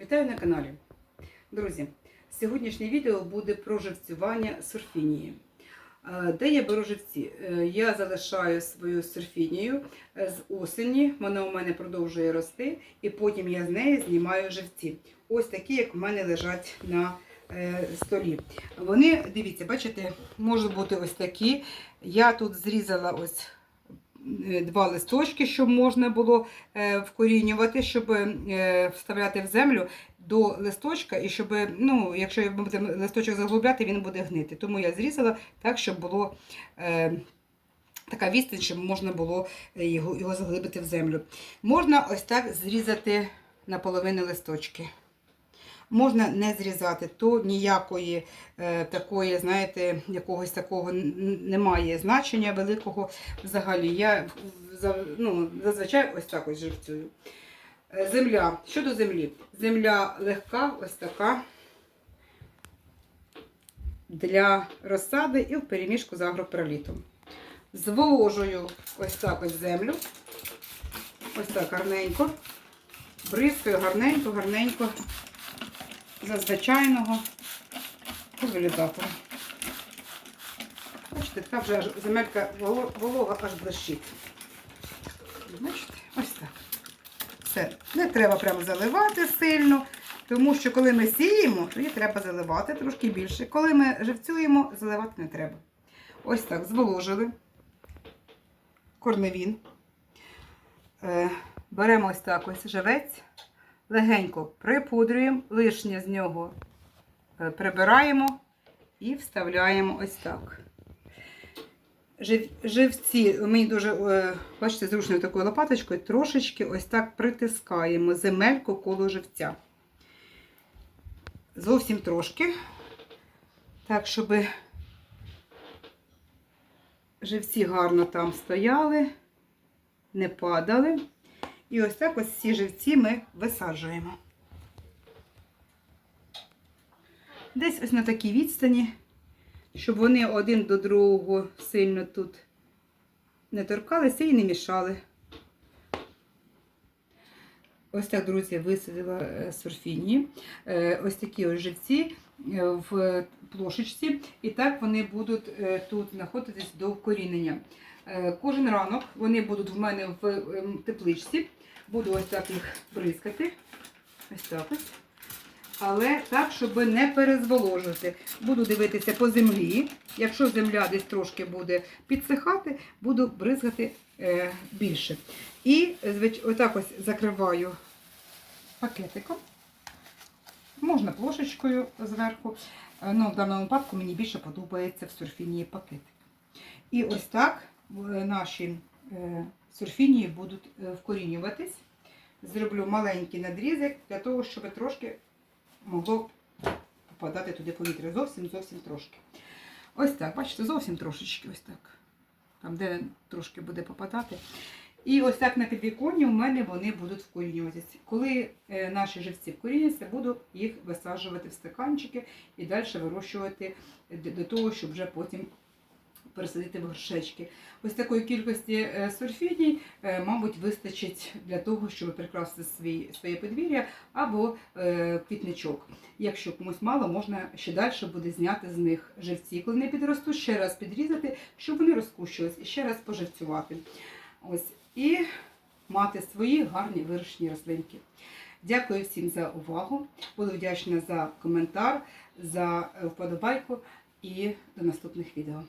Вітаю на каналі. Друзі, сьогоднішнє відео буде про живцювання сурфінії. Е, Де я беру живці? Е, Я залишаю свою сурфінію е, з осені, вона у мене продовжує рости, і потім я з неї знімаю живці. Ось такі, як в мене лежать на столі. Вони, дивіться, бачите, можуть бути ось такі. Я тут зрізала ось два листочки, щоб можна було е, вкорінювати, щоб е, вставляти в землю до листочка, і щоб, ну, якщо листочок заглубляти, він буде гнити. Тому я зрізала так, щоб було е, така відстань, щоб можна було е, його, його заглибити в землю. Можна ось так зрізати наполовину листочки. Можна не зрізати, то ніякої е, такої, знаєте, якогось такого немає значення великого взагалі. Я ну, зазвичай ось так ось живцюю. Е, Земля. Щодо землі. Земля легка, ось така для розсади і в переміжку з агропролітом. Зволожую ось так ось землю. Ось так гарненько. Бризкаю гарненько, гарненько за звичайного пульверизатора. Бачите, така вже земелька воло- волога аж блищить. Бачите, ось так. Все. Не треба прямо заливати сильно, тому що коли ми сіємо, то її треба заливати трошки більше. Коли ми живцюємо, заливати не треба. Ось так, зволожили корневін. Е, беремо ось так ось живець, легенько припудрюємо, лишнє з нього е, прибираємо і вставляємо ось так. Жив, живці, мені дуже, е, бачите, зручно такою лопаточкою, трошечки ось так притискаємо земельку коло живця. Зовсім трошки. Так, щоб живці гарно там стояли, не падали. І ось так ось ці живці ми висаджуємо. Десь ось на такій відстані, щоб вони один до другого сильно тут не торкалися і не мішали. Ось так, друзі, висадила е, сурфіні. Е, Ось такі ось живці е, в плошечці. І так вони будуть тут знаходитись до вкорінення. Е, Кожен ранок вони будуть в мене в ем, тепличці. Буду ось так їх бризкати. Ось так ось. Але так, щоб не перезволожити. Буду дивитися по землі. Якщо земля десь трошки буде підсихати, буду бризгати е, більше. І отак ось закриваю пакетиком. Можна плошечкою зверху. Е, Ну, в даному випадку мені більше подобається в сурфінії пакетик. І ось так наші е, сурфінії будуть е, вкорінюватись. Зроблю маленький надрізок для того, щоб трошки могло попадати туди повітря. Зовсім зовсім трошки. Ось так, бачите, зовсім трошечки ось так. Там, де трошки буде попадати. І ось так на підвіконні у мене вони будуть вкорінюватися. Коли е, наші живці вкоріняться, буду їх висаджувати в стаканчики і далі вирощувати до того, щоб вже потім пересадити в горшечки. Ось такої кількості е, сурфіній, е, мабуть, вистачить для того, щоб прикрасити свій, своє подвір'я або е, квітничок. Якщо комусь мало, можна ще далі буде зняти з них живці. Коли не підростуть, ще раз підрізати, щоб вони розкущились, і ще раз поживцювати. Ось. І мати свої гарні вирощені рослинки. Дякую всім за увагу. Буду вдячна за коментар, за вподобайку і до наступних відео.